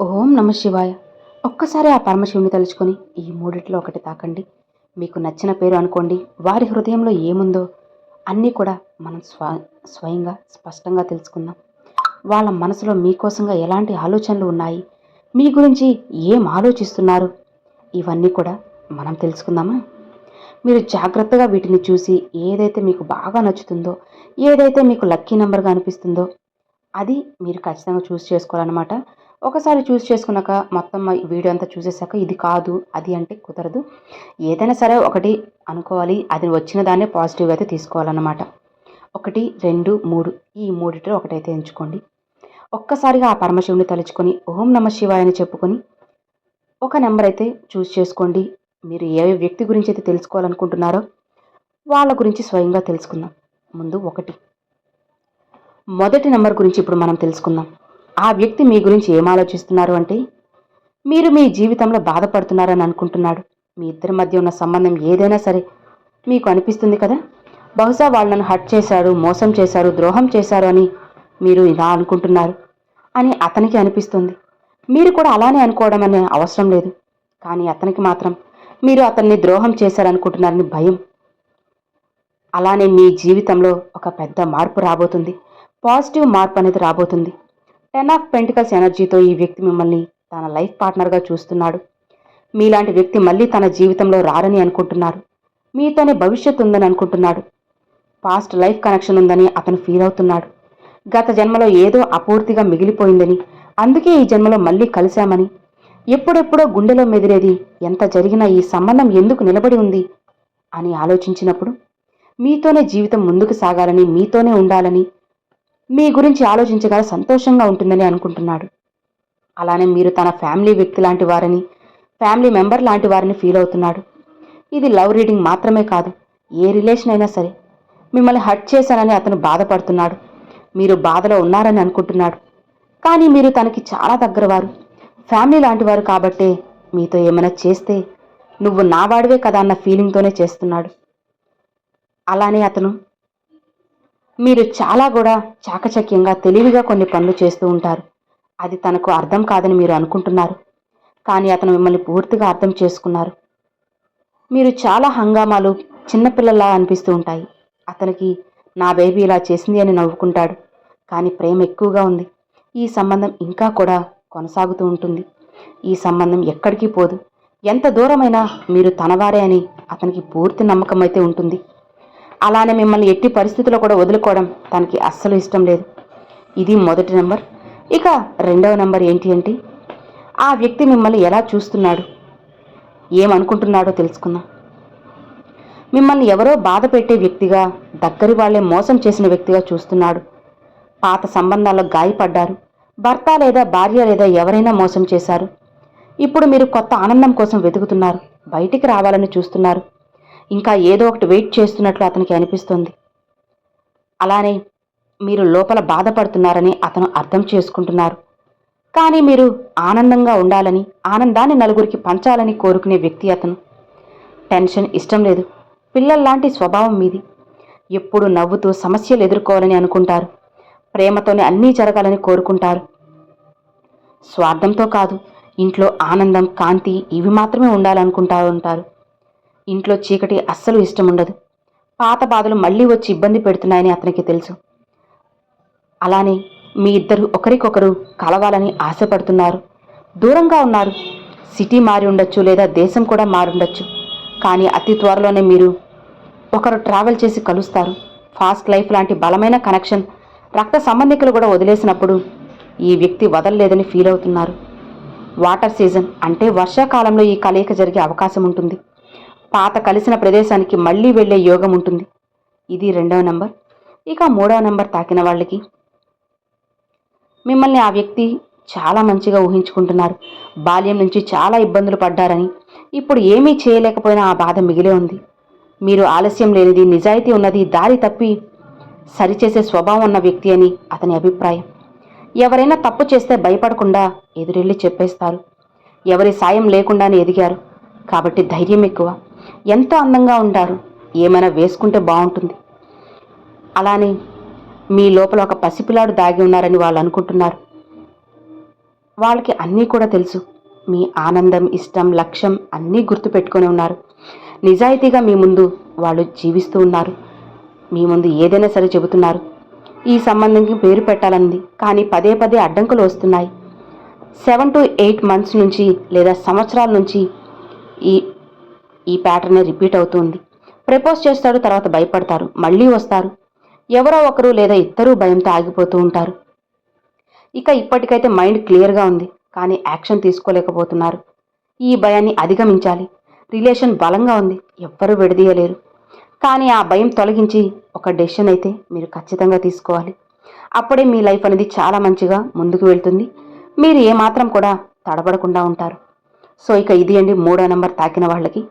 ఓం నమ శివాయ. ఒక్కసారి ఆ పరమశివుని తలుచుకొని ఈ మూడిట్లో ఒకటి తాకండి. మీకు నచ్చిన పేరు అనుకోండి. వారి హృదయంలో ఏముందో అన్నీ కూడా మనం స్వ స్వయంగా స్పష్టంగా తెలుసుకుందాం. వాళ్ళ మనసులో మీకోసంగా ఎలాంటి ఆలోచనలు ఉన్నాయి? మీ గురించి ఏం ఆలోచిస్తున్నారు? ఇవన్నీ కూడా మనం తెలుసుకుందామా? మీరు జాగ్రత్తగా వీటిని చూసి ఏదైతే మీకు బాగా నచ్చుతుందో ఏదైతే మీకు లక్కీ నెంబర్గా అనిపిస్తుందో అది మీరు ఖచ్చితంగా చూస్ చేసుకోవాలన్నమాట. ఒకసారి చూస్ చేసుకున్నాక మొత్తం వీడియో అంతా చూసేసాక ఇది కాదు అది అంటే కుదరదు. ఏదైనా సరే ఒకటి అనుకోవాలి అది వచ్చిన దాన్నే పాజిటివ్గా అయితే తీసుకోవాలన్నమాట. ఒకటి రెండు మూడు ఈ మూడిట్లో ఒకటైతే ఎంచుకోండి. ఒక్కసారిగా ఆ పరమశివుని తలుచుకొని ఓం నమ శివాయ అని చెప్పుకొని ఒక నెంబర్ అయితే చూస్ చేసుకోండి. మీరు ఏ వ్యక్తి గురించి అయితే తెలుసుకోవాలనుకుంటున్నారో వాళ్ళ గురించి స్వయంగా తెలుసుకుందాం. ముందు ఒకటి. మొదటి నెంబర్ గురించి ఇప్పుడు మనం తెలుసుకుందాం. ఆ వ్యక్తి మీ గురించి ఏం ఆలోచిస్తున్నారు అంటే? మీరు మీ జీవితంలో బాధపడుతున్నారని అనుకుంటున్నాడు. మీ ఇద్దరి మధ్య ఉన్న సంబంధం ఏదైనా సరే మీకు అనిపిస్తుంది కదా? బహుశా వాళ్ళను నన్ను చేశారు మోసం చేశారు ద్రోహం చేశారు అని మీరు ఇలా అనుకుంటున్నారు అని అతనికి అనిపిస్తుంది. మీరు కూడా అలానే అనుకోవడం అనే అవసరం లేదు. కానీ అతనికి మాత్రం మీరు అతన్ని ద్రోహం చేశారనుకుంటున్నారని భయం. అలానే మీ జీవితంలో ఒక పెద్ద మార్పు రాబోతుంది. పాజిటివ్ మార్పు అనేది రాబోతుంది. టెన్ ఆఫ్ పెంటికల్స్ ఎనర్జీతో ఈ వ్యక్తి మిమ్మల్ని తన లైఫ్ పార్ట్నర్గా చూస్తున్నాడు. మీలాంటి వ్యక్తి మళ్ళీ తన జీవితంలో రారని అనుకుంటున్నారు. మీతోనే భవిష్యత్తు ఉందని అనుకుంటున్నాడు. పాస్ట్ లైఫ్ కనెక్షన్ ఉందని అతను ఫీల్ అవుతున్నాడు. గత జన్మలో ఏదో అపూర్తిగా మిగిలిపోయిందని అందుకే ఈ జన్మలో మళ్ళీ కలిశామని. ఎప్పుడెప్పుడో గుండెలో మెదిరేది ఎంత జరిగినా ఈ సంబంధం ఎందుకు నిలబడి ఉంది అని ఆలోచించినప్పుడు మీతోనే జీవితం ముందుకు సాగాలని మీతోనే ఉండాలని మీ గురించి ఆలోచించగల సంతోషంగా ఉంటుందని అనుకుంటున్నాడు. అలానే మీరు తన ఫ్యామిలీ వ్యక్తి లాంటి వారని ఫ్యామిలీ మెంబర్ లాంటి వారిని ఫీల్ అవుతున్నాడు. ఇది లవ్ రీడింగ్ మాత్రమే కాదు ఏ రిలేషన్ అయినా సరే. మిమ్మల్ని హర్ట్ చేశానని అతను బాధపడుతున్నాడు. మీరు బాధలో ఉన్నారని అనుకుంటున్నాడు. కానీ మీరు తనకి చాలా దగ్గరవారు. ఫ్యామిలీ లాంటి వారు కాబట్టే మీతో ఏమైనా చేస్తే నువ్వు నావాడివే కదా అన్న ఫీలింగ్తోనే చేస్తున్నాడు. అలానే అతను మీరు చాలా కూడా చాకచక్యంగా తెలివిగా కొన్ని పనులు చేస్తూ ఉంటారు. అది తనకు అర్థం కాదని మీరు అనుకుంటున్నారు. కానీ అతను మిమ్మల్ని పూర్తిగా అర్థం చేసుకున్నారు. మీరు చాలా హంగామాలు చిన్నపిల్లలా అనిపిస్తూ ఉంటాయి. అతనికి నా బేబీ ఇలా చేసింది అని నవ్వుకుంటాడు. కానీ ప్రేమ ఎక్కువగా ఉంది. ఈ సంబంధం ఇంకా కూడా కొనసాగుతూ ఉంటుంది. ఈ సంబంధం ఎక్కడికి పోదు. ఎంత దూరమైనా మీరు తనవారే అని అతనికి పూర్తి నమ్మకం అయితే ఉంటుంది. అలానే మిమ్మల్ని ఎట్టి పరిస్థితుల్లో కూడా వదులుకోవడం తనకి అస్సలు ఇష్టం లేదు. ఇది మొదటి నెంబర్. ఇక రెండవ నెంబర్ ఏంటి అంటే ఆ వ్యక్తి మిమ్మల్ని ఎలా చూస్తున్నాడు? ఏమనుకుంటున్నాడో తెలుసుకుందాం. మిమ్మల్ని ఎవరో బాధ పెట్టే వ్యక్తిగా దగ్గరి వాళ్ళే మోసం చేసిన వ్యక్తిగా చూస్తున్నాడు. పాత సంబంధాల్లో గాయపడ్డారు. భర్త లేదా భార్య లేదా ఎవరైనా మోసం చేశారు. ఇప్పుడు మీరు కొత్త ఆనందం కోసం వెతుకుతున్నారు. బయటికి రావాలని చూస్తున్నారు. ఇంకా ఏదో ఒకటి వెయిట్ చేస్తున్నట్లు అతనికి అనిపిస్తుంది. అలానే మీరు లోపల బాధపడుతున్నారని అతను అర్థం చేసుకుంటున్నారు. కానీ మీరు ఆనందంగా ఉండాలని ఆనందాన్ని నలుగురికి పంచాలని కోరుకునే వ్యక్తి అతను. టెన్షన్ ఇష్టం లేదు. పిల్లల్లాంటి స్వభావం మీది. ఎప్పుడు నవ్వుతూ సమస్యలు ఎదుర్కోవాలని అనుకుంటారు. ప్రేమతోనే అన్నీ జరగాలని కోరుకుంటారు. స్వార్థంతో కాదు ఇంట్లో ఆనందం కాంతి ఇవి మాత్రమే ఉండాలనుకుంటా ఉంటారు. ఇంట్లో చీకటి అస్సలు ఇష్టం ఉండదు. పాత బాధలు మళ్ళీ వచ్చి ఇబ్బంది పెడుతున్నాయని అతనికి తెలుసు. అలానే మీ ఇద్దరు ఒకరికొకరు కలవాలని ఆశపడుతున్నారు. దూరంగా ఉన్నారు. సిటీ మారి ఉండొచ్చు లేదా దేశం కూడా మారుండొచ్చు కానీ అతి త్వరలోనే మీరు ఒకరు ట్రావెల్ చేసి కలుస్తారు. ఫాస్ట్ లైఫ్ లాంటి బలమైన కనెక్షన్ రక్త సంబంధికులు కూడా వదిలేసినప్పుడు ఈ వ్యక్తి వదలలేదని ఫీల్ అవుతున్నారు. వాటర్ సీజన్ అంటే వర్షాకాలంలో ఈ కలయిక జరిగే అవకాశం ఉంటుంది. పాత కలిసిన ప్రదేశానికి మళ్ళీ వెళ్ళే యోగం ఉంటుంది. ఇది రెండవ నంబర్. ఇక మూడవ నంబర్ తాకిన వాళ్ళకి. మిమ్మల్ని ఆ వ్యక్తి చాలా మంచిగా ఊహించుకుంటున్నారు. బాల్యం నుంచి చాలా ఇబ్బందులు పడ్డారని. ఇప్పుడు ఏమీ చేయలేకపోయినా ఆ బాధ మిగిలే ఉంది. మీరు ఆలస్యం లేనిది నిజాయితీ ఉన్నది దారి తప్పి సరిచేసే స్వభావం ఉన్న వ్యక్తి అని అతని అభిప్రాయం. ఎవరైనా తప్పు చేస్తే భయపడకుండా ఎదురెళ్ళి చెప్పేస్తారు. ఎవరి సాయం లేకుండానే ఎదిగారు. కాబట్టి ధైర్యం ఎక్కువ. ఎంతో అందంగా ఉంటారు. ఏమైనా వేసుకుంటే బాగుంటుంది. అలానే మీ లోపల ఒక పసిపిల్లాడు దాగి ఉన్నారని వాళ్ళు అనుకుంటున్నారు. వాళ్ళకి అన్నీ కూడా తెలుసు. మీ ఆనందం ఇష్టం లక్ష్యం అన్నీ గుర్తుపెట్టుకొని ఉన్నారు. నిజాయితీగా మీ ముందు వాళ్ళు జీవిస్తూ ఉన్నారు. మీ ముందు ఏదైనా సరే చెబుతున్నారు. ఈ సంబంధంకి పేరు పెట్టాలంది కానీ పదే పదే అడ్డంకులు వస్తున్నాయి. సెవెన్ టు ఎయిట్ మంత్స్ నుంచి లేదా సంవత్సరాల నుంచి ఈ ఈ ప్యాటర్నే రిపీట్ అవుతుంది. ప్రపోజ్ చేస్తాడు తర్వాత భయపడతారు. మళ్ళీ వస్తారు. ఎవరో ఒకరు లేదా ఇద్దరూ భయంతో ఆగిపోతూ ఉంటారు. ఇక ఇప్పటికైతే మైండ్ క్లియర్గా ఉంది. కానీ యాక్షన్ తీసుకోలేకపోతున్నారు. ఈ భయాన్ని అధిగమించాలి. రిలేషన్ బలంగా ఉంది. ఎవ్వరూ విడదీయలేరు. కానీ ఆ భయం తొలగించి ఒక డెసిషన్ అయితే మీరు ఖచ్చితంగా తీసుకోవాలి. అప్పుడే మీ లైఫ్ అనేది చాలా మంచిగా ముందుకు వెళ్తుంది. మీరు ఏమాత్రం కూడా తడబడకుండా ఉంటారు. సో ఇక ఇది అండి మూడో నెంబర్ తాకిన వాళ్ళకి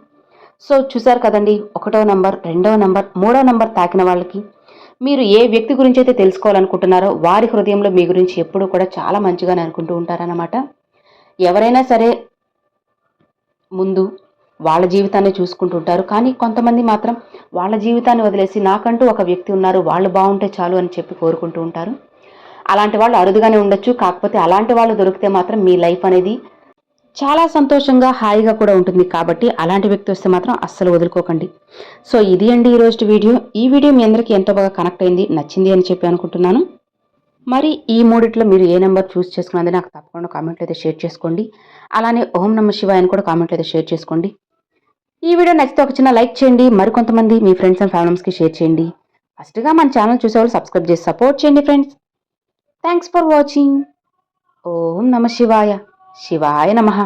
సో చూసారు కదండి ఒకటో నంబర్ రెండో నంబర్ మూడో నంబర్ తాకిన వాళ్ళకి మీరు ఏ వ్యక్తి గురించి అయితే తెలుసుకోవాలనుకుంటున్నారో వారి హృదయంలో మీ గురించి ఎప్పుడూ కూడా చాలా మంచిగానే అనుకుంటూ ఉంటారన్నమాట. ఎవరైనా సరే ముందు వాళ్ళ జీవితాన్ని చూసుకుంటూ ఉంటారు. కానీ కొంతమంది మాత్రం వాళ్ళ జీవితాన్ని వదిలేసి నాకంటూ ఒక వ్యక్తి ఉన్నారు వాళ్ళు బాగుంటే చాలు అని చెప్పి కోరుకుంటూ ఉంటారు. అలాంటి వాళ్ళు అరుదుగానే ఉండొచ్చు. కాకపోతే అలాంటి వాళ్ళు దొరికితే మాత్రం మీ లైఫ్ అనేది చాలా సంతోషంగా హాయిగా కూడా ఉంటుంది కాబట్టి అలాంటి వ్యక్తి వస్తే మాత్రం అస్సలు వదులుకోకండి. సో ఇది అండి ఈరోజు వీడియో. ఈ వీడియో మీ అందరికీ ఎంతో బాగా కనెక్ట్ అయింది నచ్చింది అని చెప్పి అనుకుంటున్నాను. మరి ఈ మూడిట్లో మీరు ఏ నెంబర్ చూస్ చేసుకున్నది నాకు తప్పకుండా కామెంట్లో అయితే షేర్ చేసుకోండి. అలానే ఓం నమ శివాయని కూడా కామెంట్లో అయితే షేర్ చేసుకోండి. ఈ వీడియో నచ్చితే ఒక చిన్న లైక్ చేయండి మరికొంతమంది మీ ఫ్రెండ్స్ అండ్ ఫ్యామిలీస్కి షేర్ చేయండి. ఫస్ట్గా మన ఛానల్ చూసేవాళ్ళు సబ్స్క్రైబ్ చేసి సపోర్ట్ చేయండి ఫ్రెండ్స్. థ్యాంక్స్ ఫర్ వాచింగ్ ఓం నమ శివాయ. శివాయ నమః.